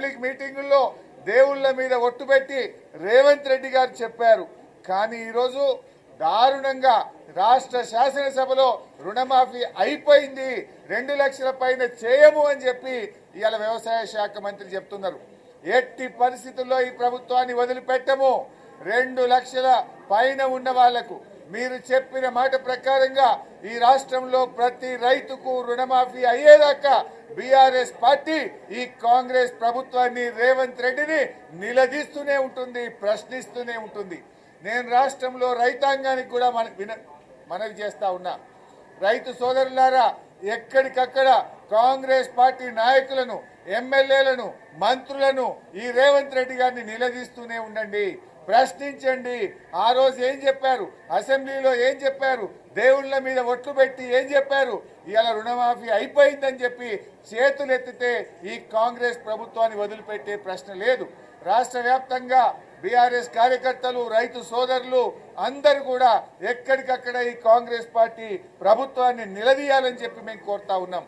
Public మీటింగుల్లో దేవుళ్ళ మీద ఒట్టు పెట్టి రేవంత్ రెడ్డి గారు చెప్పారు. కానీ ఈరోజు దారుణంగా రాష్ట్ర శాసనసభలో రుణమాఫీ అయిపోయింది. రెండు లక్షల పైన చేయము అని చెప్పి ఇవాళ వ్యవసాయ శాఖ మంత్రి చెప్తున్నారు. ఎట్టి పరిస్థితుల్లో ఈ ప్రభుత్వాన్ని వదిలిపెట్టము. రెండు లక్షల పైన ఉన్న వాళ్ళకు మీరు చెప్పిన మాట ప్రకారంగా ఈ రాష్ట్రంలో ప్రతి రైతుకు రుణమాఫీ అయ్యేదాకా బీఆర్ఎస్ పార్టీ ఈ కాంగ్రెస్ ప్రభుత్వాన్ని రేవంత్ రెడ్డిని నిలదీస్తూనే ఉంటుంది ప్రశ్నిస్తూనే ఉంటుంది. నేను రాష్ట్రంలో రైతాంగానికి కూడా మన విన మనవి చేస్తా ఉన్నా. రైతు సోదరులారా ఎక్కడికక్కడ కాంగ్రెస్ పార్టీ నాయకులను ఎమ్మెల్యేలను మంత్రులను ఈ రేవంత్ రెడ్డి గారిని నిలదీస్తూనే ఉండండి. ప్రశ్నించండి. ఆ రోజు ఏం చెప్పారు? అసెంబ్లీలో ఏం చెప్పారు? దేవుళ్ళ మీద ఒట్లు పెట్టి ఏం చెప్పారు? ఇలా రుణమాఫీ అయిపోయిందని చెప్పి చేతులు ఎత్తితే ఈ కాంగ్రెస్ ప్రభుత్వాన్ని వదిలిపెట్టే ప్రశ్న లేదు. రాష్ట్ర వ్యాప్తంగా బీఆర్ఎస్ కార్యకర్తలు రైతు సోదరులు అందరూ కూడా ఎక్కడికక్కడ ఈ కాంగ్రెస్ పార్టీ ప్రభుత్వాన్ని నిలదీయాలని చెప్పి మేము కోరుతా ఉన్నాం.